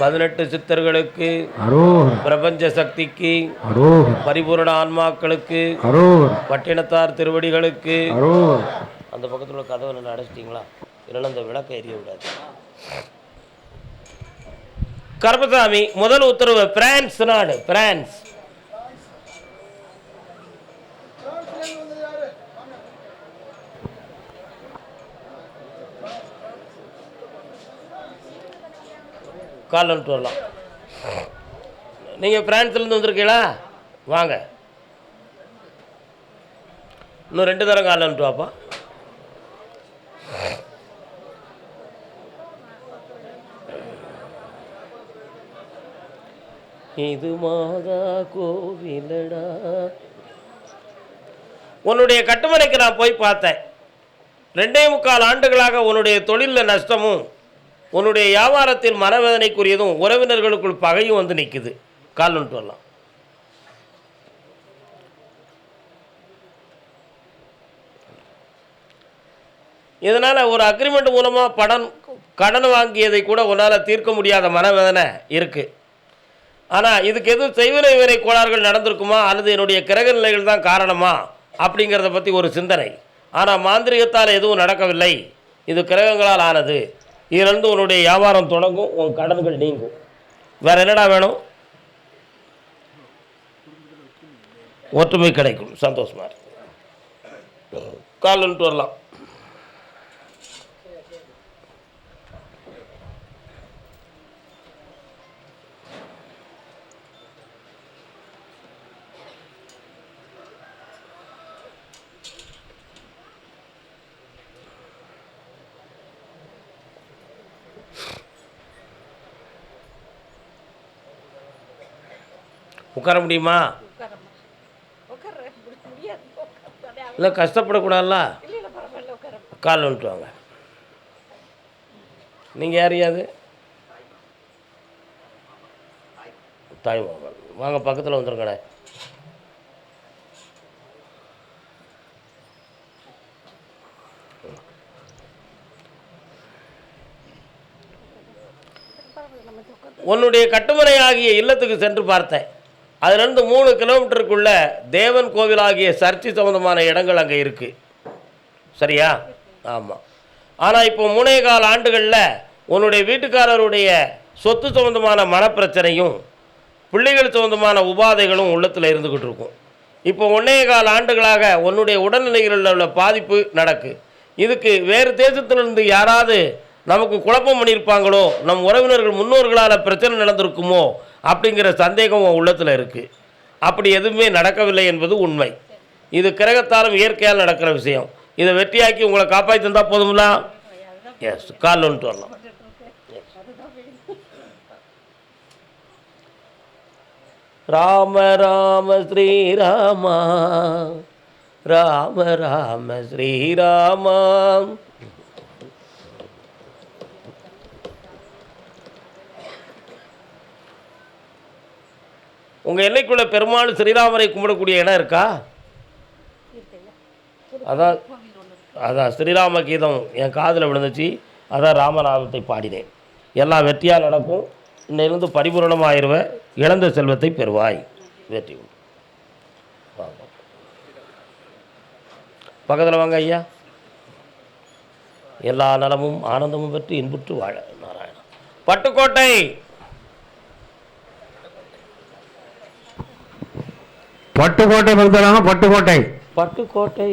பதினெட்டு சித்தர்களுக்கு பிரபஞ்ச சக்திக்கு பரிபூரண ஆன்மாக்களுக்கு பட்டினத்தார் திருவடிகளுக்கு. அந்த பக்கத்தில் உள்ள கதவை நல்லா அடைச்சிட்டிங்களா? இல்லைன்னா அந்த விளக்கை எரிய விடாது. கருப்பசாமி முதல் உத்தரவு பிரான்ஸ் நாடு பிரான்ஸ். கால் வந்துட்டு வரலாம் நீங்கள் பிரான்ஸ்லேருந்து வந்திருக்கீங்களா? வாங்க. இன்னும் ரெண்டு தரம் கால் வந்துட்டு வாப்பா. இது மாதா கோவிலடா. உன்னுடைய கட்டுமனைக்கு நான் போய் பார்த்தேன். ரெண்டே முக்கால் ஆண்டுகளாக உன்னுடைய தொழிலில் நஷ்டமும் உன்னுடைய வியாபாரத்தில் மனவேதனைக்குரியதும் உறவினர்களுக்குள் பகையும் வந்து நிற்குது கால் வந்துட்டு வரலாம். இதனால் ஒரு அக்ரிமெண்ட் மூலமாக படம் கடன் வாங்கியதை கூட உன்னால் தீர்க்க முடியாத மனவேதனை இருக்குது ஆனால் இதுக்கு எதுவும் செய்வினை வினை கோளாறுகள் நடந்திருக்குமா? அல்லது என்னுடைய கிரக நிலைகள் தான் காரணமா? அப்படிங்கிறத பற்றி ஒரு சிந்தனை. ஆனால் மாந்திரிகத்தால் எதுவும் நடக்கவில்லை. இது கிரகங்களால் ஆனது. இதுலேருந்து உன்னுடைய வியாபாரம் தொடங்கும் உன் கடன்கள் நீங்கும். வேறு என்னடா வேணும்? ஒற்றுமை கிடைக்கும். சந்தோஷமாக இருக்கு கால் வந்துட்டு வரலாம். உட்கார முடியுமா? இல்லை கஷ்டப்படக்கூடாதுல்ல இல்லை கால் வாங்க. நீங்கள் யாரையாவது தாய் மகன் வாங்க பக்கத்தில் வந்துருங்கண்ணே உன்னுடைய கட்டுமனை ஆகிய இல்லத்துக்கு சென்று பார்த்தேன். அதிலிருந்து மூணு கிலோமீட்டருக்குள்ள தேவன் கோவில் ஆகிய சர்ச்சி சம்பந்தமான இடங்கள் அங்கே இருக்குது சரியா? ஆமாம் ஆனால் இப்போ மூணே கால ஆண்டுகளில் உன்னுடைய வீட்டுக்காரருடைய சொத்து சம்பந்தமான மனப்பிரச்சனையும் பிள்ளைகள் சம்பந்தமான உபாதைகளும் உள்ளத்தில் இருந்துக்கிட்டு இருக்கும். இப்போ ஒன்றே கால ஆண்டுகளாக உன்னுடைய உடல்நிலைகளில் உள்ள பாதிப்பு நடக்கு. இதுக்கு வேறு தேசத்திலிருந்து யாராவது நமக்கு குழப்பம் பண்ணியிருப்பாங்களோ? நம் உறவினர்கள் முன்னோர்களால் பிரச்சனை நடந்திருக்குமோ? அப்படிங்கிற சந்தேகம் உன் உள்ளத்தில் இருக்குது அப்படி எதுவுமே நடக்கவில்லை என்பது உண்மை. இது கிரகத்தாலும் இயற்கையால் நடக்கிற விஷயம். இதை வெற்றியாக்கி உங்களை காப்பாற்றி தந்தால் போதுங்களா எஸ் கால் ஒன்று வரலாம் ராம ராம ஸ்ரீராமா. ராம ராம ஸ்ரீராமா. உங்கள் எல்லைக்குள்ளே பெருமாள் ஸ்ரீராமரை கும்பிடக்கூடிய இடம் இருக்கா? அதான் அதான் ஸ்ரீராம கீதம் என் காதில் விழுந்துச்சு. அதான் ராமநாமத்தை பாடினேன். எல்லாம் வெற்றியாக நடக்கும். இன்னிலிருந்து பரிபூரணமாயிருவ. இழந்த செல்வத்தை பெறுவாய். வெற்றி உண்டு. பக்கத்தில் வாங்க ஐயா. எல்லா நலமும் ஆனந்தமும் பெற்று இன்புற்று வாழ நாராயணா. பட்டுக்கோட்டை பட்டுக்கோட்டை பக்கத்துலாங்க பட்டுக்கோட்டை. பட்டுக்கோட்டை.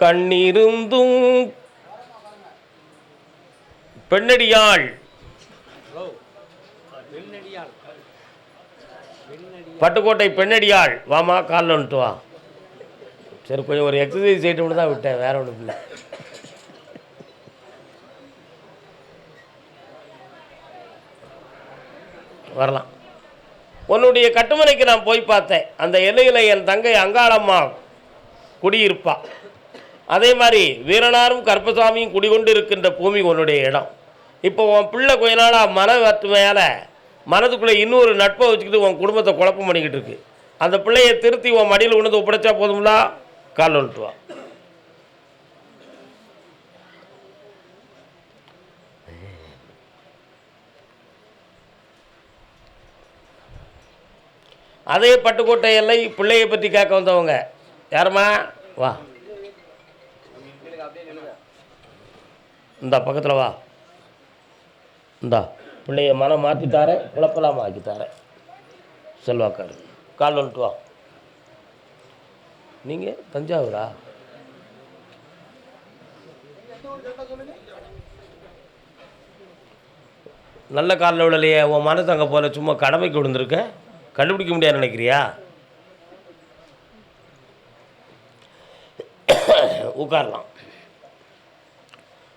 கண்ணிருந்தும் பெண்ணடியாள். பட்டுக்கோட்டை பெண்ணடியாள். வாமா காலில் வந்துட்டு வா. சரி கொஞ்சம் ஒரு எக்ஸசைஸ் செய்யட்டும்னு தான் விட்டேன் வேற ஒன்றும் இல்லை. வரலாம். உன்னுடைய கட்டுமனைக்கு நான் போய் பார்த்தேன். அந்த எல்லையில் என் தங்கை அங்காளம்மா குடியிருப்பா. அதே மாதிரி வீரனாரும் கருப்பசாமியும் குடிகொண்டு இருக்கின்ற பூமி உன்னுடைய இடம். இப்போ உன் பிள்ளை கொஞ்ச நாளாக மன மேலே மனதுக்குள்ளே இன்னொரு நட்பை வச்சுக்கிட்டு உன் குடும்பத்தை குழப்பம் பண்ணிக்கிட்டு இருக்கு. அந்த பிள்ளையை திருத்தி உன் மடியில் உணர்ந்து ஒப்படைச்சா போதும்லா? கால் வந்துட்டு அதே பட்டுக்கோட்டை எல்லை பிள்ளையை பற்றி கேட்க வந்தவங்க. யாரும்மா? வா. இந்த பக்கத்தில் வா. இந்தா பிள்ளைய மனம் மாற்றித்தாரேன் குழப்பலாமா ஆக்கித்தாரேன் செல்வாக்காரு கால் வந்துட்டு வா. நீங்கள் தஞ்சாவூரா? நல்ல காலில் விழலையே உன் மனசு அங்கே போல சும்மா கடமைக்கு விழுந்திருக்கேன் கண்டுபிடிக்க முடியாது நினைக்கிறியா? உட்காரலாம்.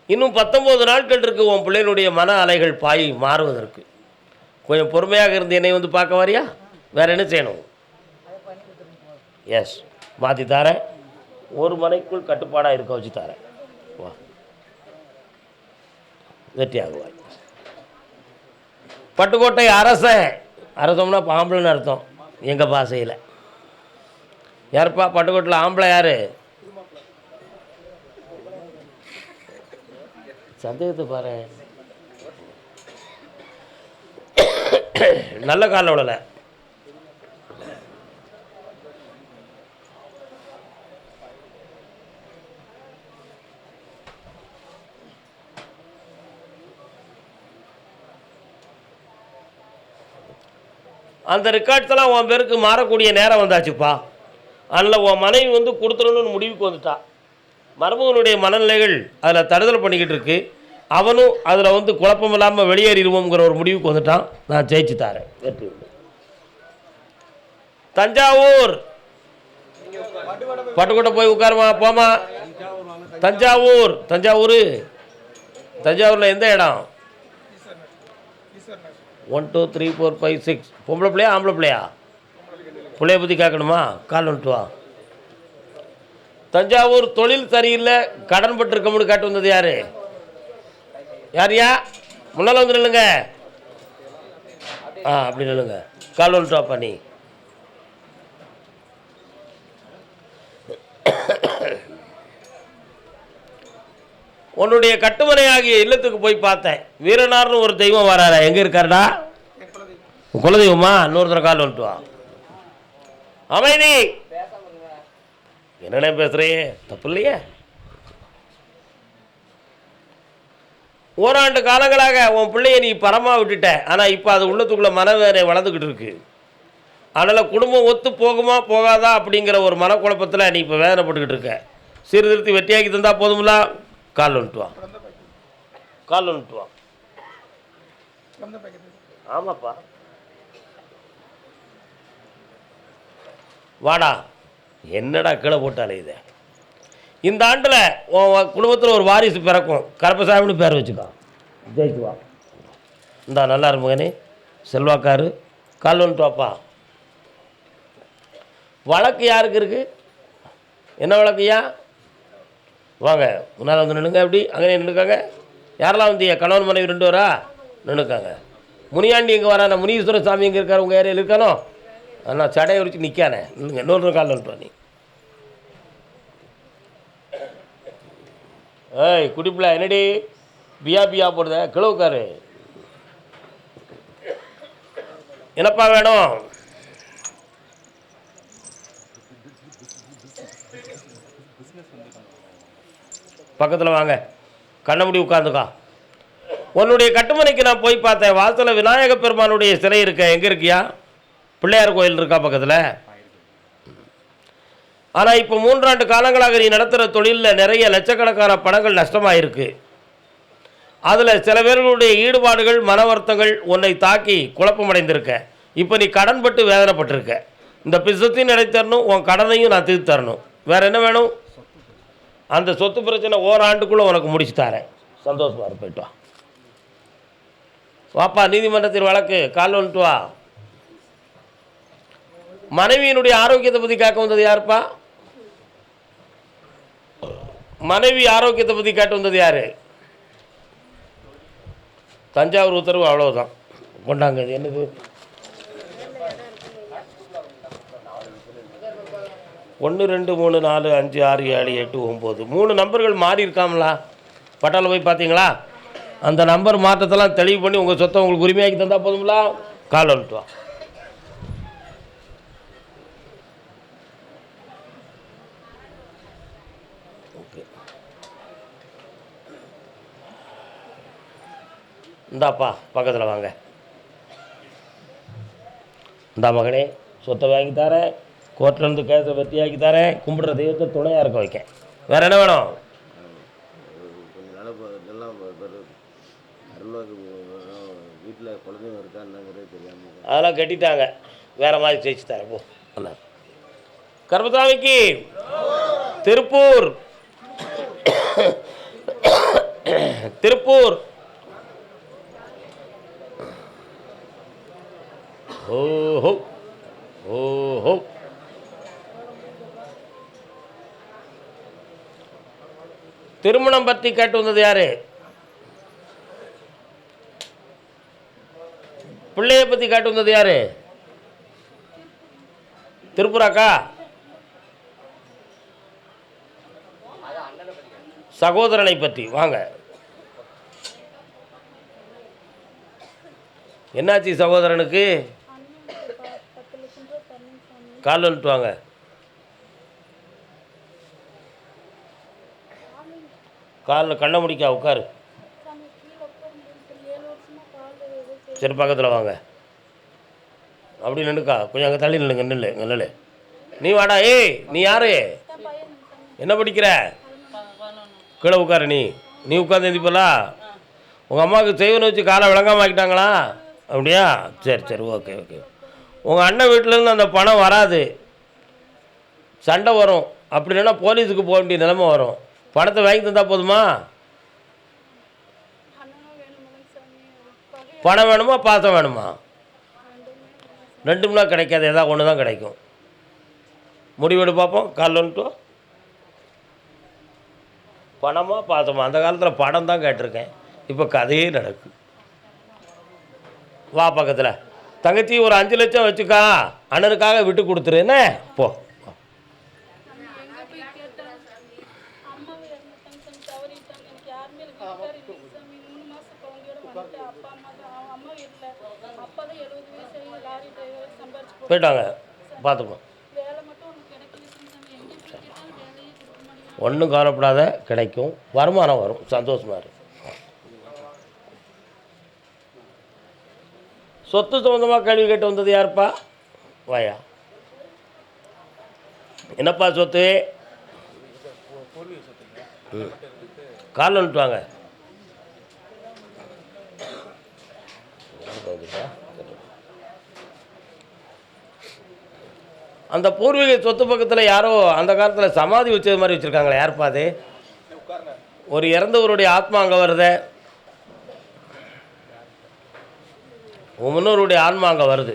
இன்னும் பத்தொம்போது நாட்கள் இருக்கு உன் பிள்ளையினுடைய மன அலைகள் பாய் மாறுவதற்கு. கொஞ்சம் பொறுமையாக இருந்து என்னை வந்து பார்க்க வரியா? வேற என்ன செய்யணும்? எஸ் மாற்றி தரேன். ஒரு மனைக்குள் கட்டுப்பாடாக இருக்க வச்சு தரேன். வா. வெற்றியாகுவாய். பட்டுக்கோட்டை அரசன். அர்த்தம்னா பாம்பளைன்னு அர்த்தம் எங்கள் பாஷையில் யாருப்பா பட்டுக்கோட்டில் ஆம்பளை யார்? சந்தேகத்தை பாரு. நல்ல காலில் விடலை அந்த ரெக்கார்ட்ஸ்லாம் உன் பேருக்கு மாறக்கூடிய நேரம் வந்தாச்சுப்பா. அதில் உன் மனைவி வந்து கொடுத்துடணும்னு முடிவுக்கு வந்துட்டா. மருமகனுடைய மனநிலைகள் அதில் தடுதல் பண்ணிக்கிட்டு இருக்கு. அவனும் அதில் வந்து குழப்பம் இல்லாமல் வெளியேறிடுவோங்கிற ஒரு முடிவுக்கு வந்துட்டான். நான் ஜெயிச்சு தாரேன். வெற்றி உண்டு. தஞ்சாவூர். பட்டுக்கோட்டை போய் உட்காருமா போமா தஞ்சாவூர். தஞ்சாவூர். தஞ்சாவூரில் எந்த இடம்? One two three four five six பொம்பளை பிள்ளையா ஆம்பளை பிள்ளையா? பிள்ளைய பற்றி கேட்கணுமா? கால் வந்துட்டு வா. தஞ்சாவூர் தொழில் சரியில்லை. கடன் பட்டிருக்கோம்னு கேட்டு வந்தது யார்? யாரையா? முன்னால் வந்து நில்லுங்க. ஆ அப்படி நில்லுங்க. கால் வந்துட்டு வாப்பா நீ. உன்னுடைய கட்டுமனை ஆகிய இல்லத்துக்கு போய் பார்த்தேன். வீரனார்னு ஒரு தெய்வம் வராரா? எங்கே இருக்காருடா? குலதெய்வமா? இன்னொரு தடவை கால் வந்துட்டு வா. அமைதி! என்னண்ணே பேசுறியே தப்பு இல்லையே? ஓராண்டு காலங்களாக உன் பிள்ளைய நீ பரமா விட்டுட்ட. ஆனால் இப்போ அது உள்ளத்துக்குள்ள மனவேதனை வளர்ந்துக்கிட்டு இருக்கு. அதனால் குடும்பம் ஒத்து போகுமா போகாதா அப்படிங்கிற ஒரு மனக்குழப்பத்தில் நீ இப்போ வேதனைப்பட்டுக்கிட்டு இருக்க. சீர்திருத்தி வெட்டியாக்கி தந்தால் போதுமில்ல கால் வந்துட்டுவான் கால் வந்துட்டு வா ஆமாப்பா. வாடா. என்னடா கீழே போட்டாலே இதை? இந்த ஆண்டில் உன் குடும்பத்தில் ஒரு வாரிசு பிறக்கும். கருப்பசாமின்னு பேர் வச்சுக்கோ. ஜெயிச்சுவா இந்தா நல்லா மகனே. செல்வாக்காரு கால் வந்துட்டு வாப்பா வழக்கு யாருக்கு இருக்கு? என்ன வழக்குயா வாங்க முன்னால் வந்து நின்னுங்க எப்படி? அங்கே நின்றுக்காங்க யாரெல்லாம் வந்தீங்க? கணவன் மனைவி ரெண்டு வரா நின்றுக்காங்க முனியாண்டி இங்கே வரான முனீஸ்வர சாமி இங்கே இருக்கார்? உங்கள் ஏரியாவில் இருக்கானோ? நான் சடையை உரிச்சு நிற்கானே நில்லுங்க இன்னொரு காலில் வந்துட்டு நீ. ஏய் குடிப்பில என்னடி? பியா பியா போடுத கிழவுக்காரு. என்னப்பா வேணும்? பக்கத்தில் வாங்க. கண்ண முடி உட்காந்துக்கா உன்னுடைய கட்டுமனைக்கு நான் போய் பார்த்தேன். வாசலில் விநாயக பெருமானுடைய சிலை இருக்க. எங்கே இருக்கியா? பிள்ளையார் கோயில் இருக்கா பக்கத்தில்? ஆனால் இப்போ மூன்றாண்டு காலங்களாக நீ நடத்துகிற தொழிலில் நிறைய லட்சக்கணக்கான பணங்கள் நஷ்டமாயிருக்கு. அதில் சில பேர்களுடைய ஈடுபாடுகள் மன வருத்தங்கள் உன்னை தாக்கி குழப்பமடைந்திருக்க. இப்போ நீ கடன்பட்டு வேதனைப்பட்டிருக்க. இந்த பிசத்தையும் நடத்தி உன் கடனையும் நான் தீர்த்து தரணும். வேறு என்ன வேணும்? அந்த சொத்து பிரச்சனை ஓராண்டுக்குள்ளே உனக்கு முடிச்சு தரேன். சந்தோஷமாக போயிட்டு வா. வாப்பா நீதிமன்றத்தில் வழக்கு கால் வந்துட்டு வா. மனைவியினுடைய ஆரோக்கியத்தை பற்றி கேட்க வந்தது யாருப்பா? மனைவி ஆரோக்கியத்தை பற்றி கேட்டு வந்தது யார்? தஞ்சாவூர் உத்தரவு அவ்வளோதான் கொண்டாங்க இது என்னது? ஒன்று ரெண்டு மூணு நாலு அஞ்சு ஆறு ஏழு எட்டு ஒம்பது. மூணு நம்பர்கள் மாறி இருக்காங்களா பட்டாவில் போய் பார்த்தீங்களா? அந்த நம்பர் மாற்றத்தெல்லாம் தெளிவு பண்ணி உங்கள் சொத்தை உங்களுக்கு உரிமையாக்கி தந்தால் போதுங்களா கால் வந்துட்டு ஓகே. இந்தாப்பா பக்கத்தில் வாங்க. இந்தா மகனே சொத்தை வாங்கி தரேன். கோர்ட்லேருந்து கேஸை வெற்றியாக்கி தரேன். கும்பிட்ற தெய்வத்தை துணையாக இருக்க வைக்க வேறு என்ன வேணும்? வீட்டில் குழந்தைங்க இருக்கா என்னங்கிறதே தெரியாமல் அதெல்லாம் கட்டிட்டாங்க. வேறு மாதிரி ஜெயிச்சு தரேன். போ. கர்மசாமிக்கு திருப்பூர். திருப்பூர். ஓஹோ. ஓஹோ. திருமணம் பற்றி கேட்டு வந்தது யாரு? பிள்ளைய பற்றி கேட்டு வந்தது யாரு? திருப்புராக்கா சகோதரனை பற்றி வாங்க. என்னாச்சு சகோதரனுக்கு? கால் வந்துட்டு வாங்க காலில் கண்ணை முடிக்கா உட்காரு. சரி பக்கத்தில் வாங்க. அப்படி நின்றுக்கா கொஞ்சம் அங்கே தள்ளி நில்லுங்க நில்லு நில்லு. நீ வாடா ஏய் நீ யாரு? என்ன படிக்கிற? கீழே உட்காரு நீ. நீ உட்காந்து எந்திப்பலா உங்கள் அம்மாவுக்கு செய்வனை வச்சு காலை விளங்காம ஆக்கிட்டாங்களா? அப்படியா? சரி சரி ஓகே ஓகே. உங்கள் அண்ணன் வீட்டிலேருந்து அந்த பணம் வராது. சண்டை வரும். அப்படி இல்லைன்னா போலீஸுக்கு போக வேண்டிய நிலைமை வரும். பணத்தை வாங்கி தந்தால் போதுமா? பணம் வேணுமா பாசம் வேணுமா? ரெண்டும்னா கிடைக்காது ஏதாவது ஒன்று தான் கிடைக்கும். முடிவெடு பார்ப்போம் காலில் வந்துட்டு. வா. பணமா அந்த காலத்தில் படம் தான் கேட்டிருக்கேன். இப்போ கதையே நடக்கும் வா பக்கத்தில். தங்கச்சி ஒரு அஞ்சு லட்சம் வச்சுக்கா. அண்ணனுக்காக விட்டு கொடுத்துரு என்ன? போ எங்க போய் கேட்டேன் அம்மாவை இறந்துட்டாங்க சாமி தவறிட்டாங்க எனக்கு யாருமே இல்லை வீட்டுக்காரர் இல்லை சாமி மூணு மாசம் குழந்தையோட வந்துட்டு அப்பா அம்மா தான் அவன் அம்மா இல்லை அப்பா தான் எழுபது வயசு ஆகி லாரி டிரைவர் சம்பாரிச்சு போட்டு போயிட்டாங்க பார்த்துப்போம் வேலை மட்டும் உனக்கு கிடைக்கல சாமி எங்கே போய் கேட்டாலும் வேலையே போயிட்டாங்க. மாட்டேங்கிறாங்க ஒன்றும் கவலைப்படாத கிடைக்கும். வருமானம் வரும். சந்தோஷமா இரு. சொத்து சம்மந்தமாக கேள்வி கேட்டு வந்தது யாருப்பா? வாயா. என்னப்பா சொத்து? ம். காலில் வந்துட்டு வாங்க. அந்த பூர்வீக சொத்து பக்கத்தில் யாரோ அந்த காலத்தில் சமாதி வச்சது மாதிரி வச்சுருக்காங்களே யாருப்பா அது? ஒரு இறந்தவருடைய ஆத்மா அங்கே வருது. உன் முன்னோருடைய ஆன்மா அங்கே வருது.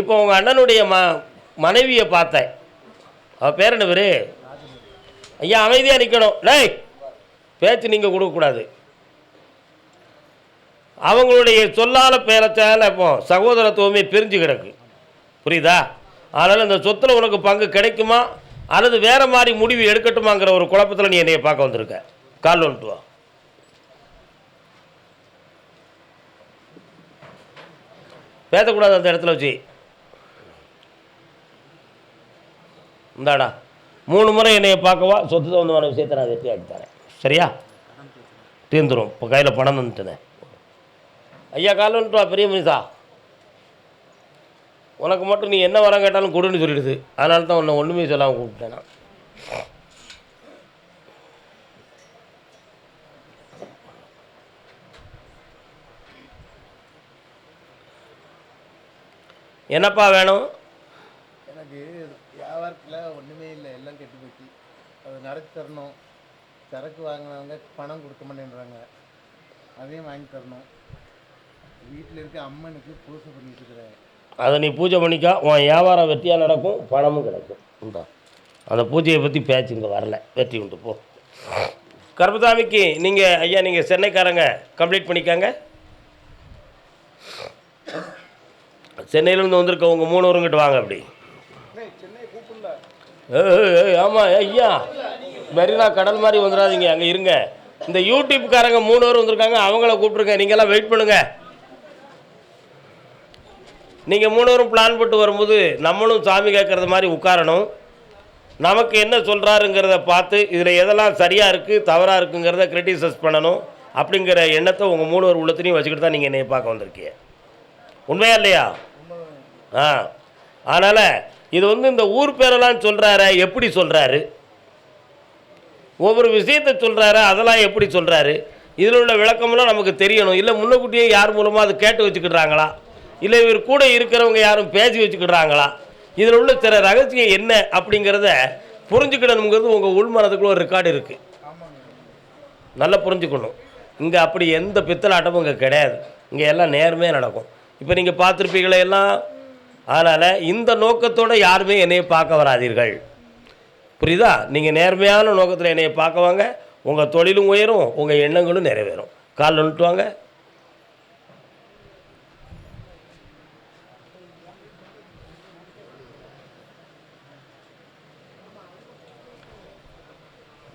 இப்போ உங்கள் அண்ணனுடைய ம மனைவியை பார்த்தேன். அவள் பேர் என்ன பேர் ஐயா அமைதியாக நிற்கணும் டேய் பேச்சு நீங்கள் கொடுக்கக்கூடாது அவங்களுடைய சொல்லால் பேரச்சால இப்போ சகோதரத்துவமே பிரிஞ்சு கிடக்கு. புரியுதா? அதனால் இந்த சொத்தில் உனக்கு பங்கு கிடைக்குமா? அல்லது வேற மாதிரி முடிவு எடுக்கட்டுமாங்கிற ஒரு குழப்பத்தில் நீ என்னைய பார்க்க வந்திருக்க. கால் வந்துட்டு வா. பேசக்கூடாது அந்த இடத்துல வச்சு. இந்தாடா. மூணு முறை என்னைய பார்க்கவா சொத்து சம்பந்தமான விஷயத்தை நான் வெற்றி ஆக்கி தரேன். சரியா? தீர்ந்துரும். இப்போ கையில் பணம் வந்துட்டேனே. ஐயா கால் வந்துட்டு வா. பெரிய மனுஷா. உனக்கு மட்டும் நீ என்ன வரம் கேட்டாலும் கொடுன்னு சொல்லிடுது. அதனால தான் உன்னை ஒன்றுமே சொல்லாமல் கூப்பிட்டேன். நான் என்னப்பா வேணும்? எனக்கு வியாபாரத்தில் ஒன்றுமே இல்லை எல்லாம் கெட்டு போச்சு. அது நடத்தி தரணும். சரக்கு வாங்கினவங்க பணம் கொடுக்க மாட்டேன்றாங்க. அதையும் வாங்கி தரணும். வீட்டில் இருக்க அம்மனுக்கு பூசை பண்ணிட்டு இருக்கிறேன். அதை நீ பூஜை பண்ணிக்கா உன் வியாபாரம் வெற்றியாக நடக்கும் பணமும் கிடைக்கும். உண்டா அந்த பூஜையை பற்றி பேச்சு இங்கே வரல. வெற்றி உண்டு போ. கருப்பசாமிக்கு நீங்கள் ஐயா நீங்கள் சென்னைக்காரங்க கம்ப்ளீட் பண்ணிக்காங்க. சென்னையிலேருந்து வந்திருக்கவங்க மூணு வருங்கிட்ட வாங்க அப்படி. ஏய், ஆமாம் ஐயா. மெரினா கடல் மாதிரி வந்துடாதீங்க அங்கே இருங்க. இந்த யூடியூப்காரங்க மூணு பேர் வந்திருக்காங்க அவங்கள கூப்பிட்ருங்க நீங்கள்லாம் வெயிட் பண்ணுங்கள் நீங்கள் மூணு பேரும் பிளான் போட்டு வரும்போது நம்மளும் சாமி கேட்குறது மாதிரி உட்காரணும். நமக்கு என்ன சொல்கிறாருங்கிறத பார்த்து இதில் எதெல்லாம் சரியாக இருக்குது தவறாக இருக்குங்கிறத கிரிட்டிசைஸ் பண்ணணும். அப்படிங்கிற எண்ணத்தை உங்கள் மூணுவர் உள்ளத்துலையும் வச்சுக்கிட்டு தான் நீங்கள் என்னைய பார்க்க வந்திருக்கீங்க. உண்மையா இல்லையா? ஆ. அதனால் இது வந்து இந்த ஊர் பேரெல்லாம் சொல்கிறாரு எப்படி சொல்கிறாரு ஒவ்வொரு விஷயத்தை சொல்கிறாரு அதெல்லாம் எப்படி சொல்கிறாரு இதில் உள்ள விளக்கமெல்லாம் நமக்கு தெரியணும். இல்லை முன்னக்கூட்டியே யார் மூலமாக அது கேட்டு வச்சுக்கிடுறாங்களா? இல்லை இவர் கூட இருக்கிறவங்க யாரும் பேசி வச்சுக்கிடுறாங்களா? இதில் உள்ள சில ரகசியம் என்ன அப்படிங்கிறத புரிஞ்சுக்கிடணுங்கிறது உங்கள் உள்மனதுக்குள்ள ஒரு ரெக்கார்டு இருக்குது நல்லா புரிஞ்சுக்கணும். இங்கே அப்படி எந்த பித்தலாட்டமும் இங்கே கிடையாது. இங்கே எல்லாம் நேர்மையாக நடக்கும். இப்போ நீங்கள் பார்த்துருப்பீங்களே எல்லாம்? அதனால் இந்த நோக்கத்தோடு யாருமே என்னையை பார்க்க வராதீர்கள். புரியுதா? நீங்கள் நேர்மையான நோக்கத்தில் என்னையை பார்க்க வாங்க. உங்கள் தொழிலும் உயரும் உங்கள் எண்ணங்களும் நிறைவேறும். கால் வந்துட்டு வாங்க.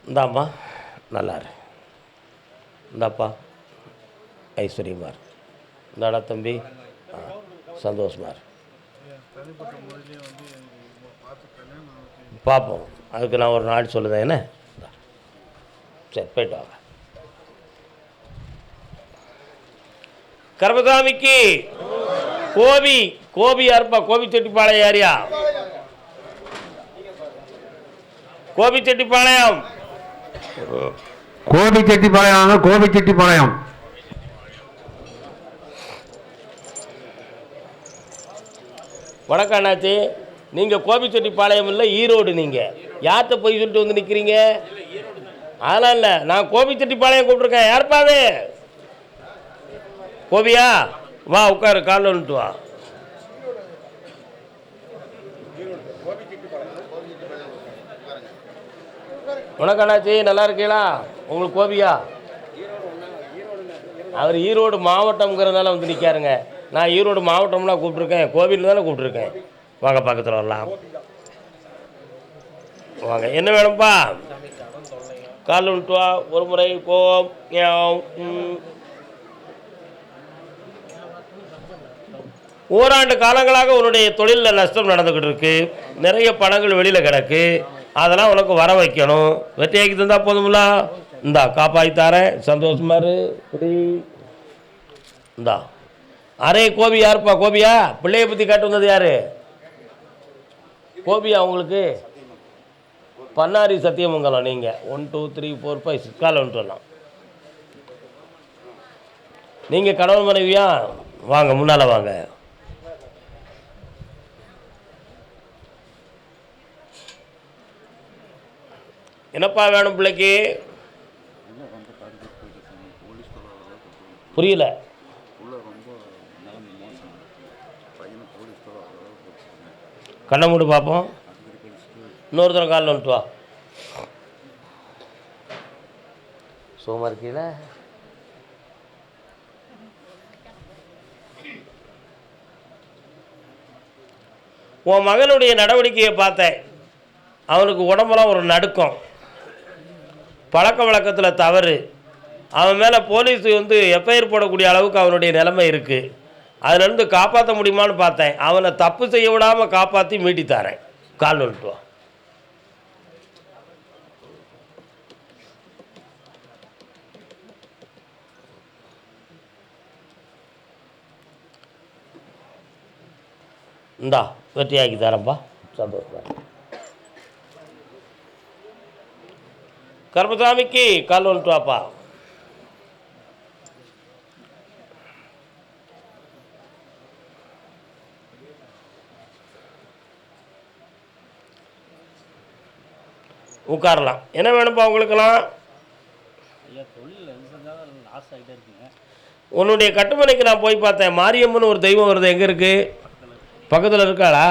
இந்தாம்மா நல்லாரு. இந்தாப்பா. ஐஸ்வர்யமார் இந்தாடா தம்பி. ஆ சந்தோஷமா பார்ப்போம் அதுக்கு நான் ஒரு நாள் சொல்லுதேன் என்ன? சரி போயிட்டு வாங்க. கர்மசாமிக்கு கோபி கோபி யாருப்பா? கோபி செட்டிப்பாளையம் யாரியா? கோபி செட்டிப்பாளையம் கோபி செட்டிப்பாளையம் கோபி வணக்கம் அண்ணாச்சி. நீங்கள் கோபிச்செட்டிப்பாளையம் இல்லை ஈரோடு நீங்கள் யார்கிட்ட போய் சொல்லிட்டு வந்து நிற்கிறீங்க அதெல்லாம் இல்லை. நான் கோபிச்செட்டிப்பாளையம் கூப்பிட்ருக்கேன் யாருப்பா அது? கோபியா? வா உட்காரு காலில் வந்துட்டு வா. வணக்கம் அண்ணாச்சி நல்லா இருக்கீங்களா? உங்களுக்கு கோபியா? அவர் ஈரோடு மாவட்டம்ங்கிறதுனால வந்து நிற்காருங்க நான் ஈரோடு மாவட்டம்லாம் கூப்பிட்ருக்கேன் கோவில் தானே கூப்பிட்ருக்கேன் வாங்க பக்கத்தில் வரலாம். வாங்க என்ன வேணும்ப்பா கால் விட்டுவா ஒரு முறை கோம் ஓராண்டு காலங்களாக உன்னுடைய தொழிலில் நஷ்டம் நடந்துக்கிட்டு இருக்கு. நிறைய பணங்கள் வெளியில் கிடக்கு. அதெல்லாம் உனக்கு வர வைக்கணும். வெற்றியாக்கி தந்தால் போதுமில்ல இந்தா காப்பாற்றி தரேன். சந்தோஷமா இரு. இந்தா. அரே கோபி யாருப்பா? கோபியா? பிள்ளையை பற்றி கேட்டு வந்தது யாரு? கோபியா உங்களுக்கு? பன்னாரி சத்தியமங்கலம் நீங்கள் one two three four five six call வந்துட்டு வரலாம். நீங்கள் கணவன் மனைவியா? வாங்க முன்னால் வாங்க. என்னப்பா வேணும் பிள்ளைக்கு? புரியல. கண்ணை மூடு பார்ப்போம் இன்னொரு தடவை காலில் வந்துட்டு வா. சோமா இருக்கீல? உன் மகனுடைய நடவடிக்கையை பார்த்தேன். அவனுக்கு உடம்பெல்லாம் ஒரு நடுக்கம். பழக்க வழக்கத்தில் தவறு. அவன் மேலே போலீஸ் வந்து எஃப்ஐஆர் போடக்கூடிய அளவுக்கு அவனுடைய நிலைமை இருக்குது அதுலேருந்து காப்பாற்ற முடியுமான்னு பார்த்தேன். அவனை தப்பு செய்ய விடாமல் காப்பாற்றி மீட்டி தரேன். கால் வந்துட்டு இந்தா வெற்றியாக்கி தரேன்ப்பா சந்தோஷமா. கர்மசாமிக்கு கால் வந்துட்டு வாப்பா. உட்காரலாம். என்ன வேணும்ப்பா உங்களுக்கெல்லாம்? உன்னுடைய கட்டுமனைக்கு நான் போய் பார்த்தேன். மாரியம்மன் ஒரு தெய்வம் வருது. எங்கே இருக்குது பக்கத்தில் இருக்காளா?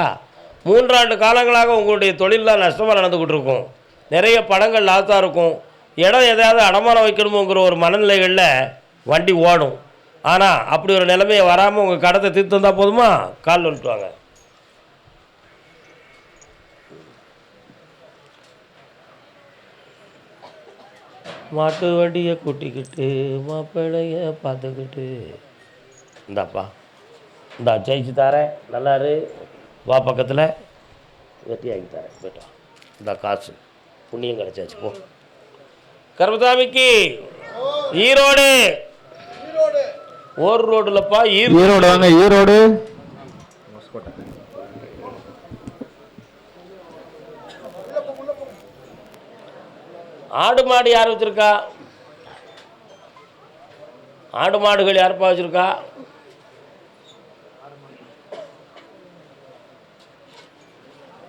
மூன்றாண்டு காலங்களாக உங்களுடைய தொழிலெலாம் நஷ்டமாக நடந்துக்கிட்டு இருக்கும். நிறைய படங்கள் லாத்தாக இருக்கும். இடம் எதையாவது அடமானம் வைக்கணுமோங்கிற ஒரு மனநிலைகளில் வண்டி ஓடும். ஆனால் அப்படி ஒரு நிலைமையை வராமல் உங்கள் கடத்தை தீர்த்து வந்தால் போதுமா? கால் வந்துட்டு மாட்டு வண்டியை கூட்டிக்கிட்டு மாப்பிள்ளைய பார்த்துக்கிட்டு. இந்தாப்பா. இந்தா ஜெயிச்சு தரேன். நல்லாரு வா பக்கத்தில். வெட்டியாக்கி தரேன். போய்ட்டு இந்த காசு. புண்ணியம் கிடைச்சாச்சு போ. கருமசாமிக்கு ஈரோடு. ஒரு ரோடுலப்பா ஈரோடு வாங்க ஈரோடு. ஆடு மாடு யார் வச்சிருக்கா? ஆடு மாடுகள் யாருப்பா வச்சிருக்கா?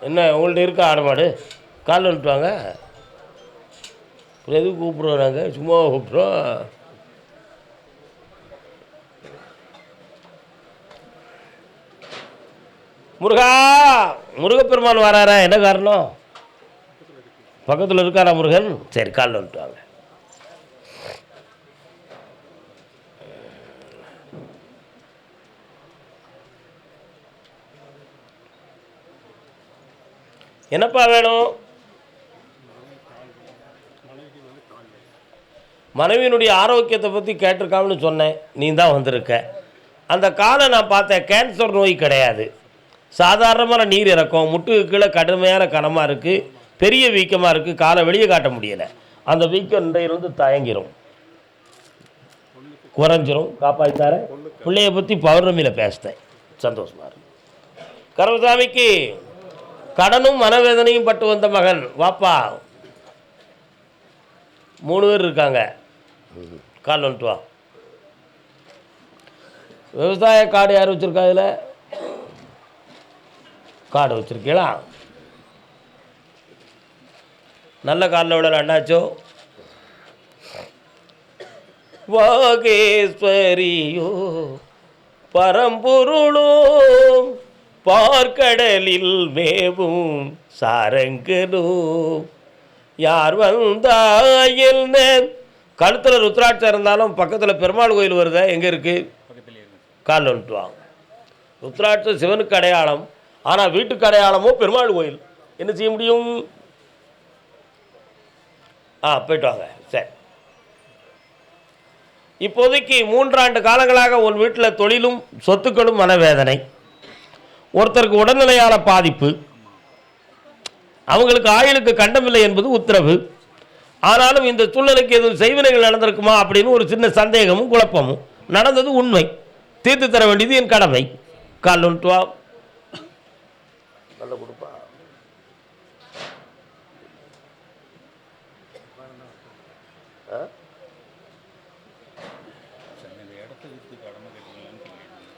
என்ன உங்கள்ட்ட இருக்கா ஆடு மாடு? காலில் விட்டுவாங்க அப்புறம் எதுவும் கூப்பிட்றோம் நாங்கள் சும்மா கூப்பிட்றோம். முருகா முருகப்பெருமான் வராரா? என்ன காரணம்? பக்கத்தில் இருக்காரா முருகன்? சரி காலில் விட்டுவாங்க என்னப்பா வேணும்? மனைவியினுடைய ஆரோக்கியத்தை பற்றி கேட்டிருக்காமனு சொன்னேன். நீ தான் வந்திருக்க. அந்த காலை நான் பார்த்தேன் கேன்சர் நோய் கிடையாது. சாதாரணமான நீர் இறக்கம். முட்டுக்கு கீழே கடுமையான கனமாக இருக்குது பெரிய வீக்கமாக இருக்குது காலை வெளியே காட்ட முடியலை. அந்த வீக்கம் இன்றையிலிருந்து தயங்கிரும். குறைஞ்சிரும். காப்பாற்றார பிள்ளைய பற்றி பௌர்ணமியில் பேசினேன் சந்தோஷமாக இருக்கு. கருமசாமிக்கு கடனும் மனவேதனையும் பட்டு வந்த மகன். வாப்பா. மூணு பேர் இருக்காங்க. கால் வந்துட்டு வா விவசாய காடு யார் வச்சுருக்கா இதில்? காடு வச்சுருக்கீங்களா? நல்ல காலில் விடல அண்ணாச்சோ. வாகேஸ்வரியோ பரம்பொருளோ பார்க்கடலில் மேவும் சாரங்கனோ யார் வந்தாயில் கழுத்தில் ருத்ராட்சம் இருந்தாலும் பக்கத்தில் பெருமாள் கோயில் வருதா? எங்கே இருக்குது காலில் வந்துட்டு வாங்க ருத்ராட்சம் சிவனுக்கு அடையாளம். ஆனால் வீட்டுக்கு அடையாளமோ பெருமாள் கோயில். என்ன செய்ய முடியும்? ஆ போயிட்டு வாங்க. சரி. இப்போதைக்கு மூன்றாண்டு காலங்களாக உன் வீட்டில் தொழிலும் சொத்துக்களும் மனவேதனை. ஒருத்தருக்கு உடல்நிலையால பாதிப்பு. அவங்களுக்கு ஆயுளுக்கு கண்டமில்லை என்பது உத்தரவு. ஆனாலும் இந்த சூழ்நிலைக்கு எதுவும் செய்வினைகள் நடந்திருக்குமா அப்படின்னு ஒரு சின்ன சந்தேகமும் குழப்பமும் நடந்தது உண்மை. தீர்த்து தர வேண்டியது என் கடமை. கால் ஒன்று வா நல்ல கொடுப்பா?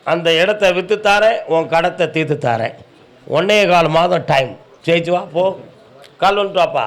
அந்த இடத்த விற்று தாரேன் உன் கடத்தை தீர்த்து தாரேன் ஒன்னே கால் மாதம் டைம் ஜெயிச்சு வா போ. கால் வந்துட்டு வாப்பா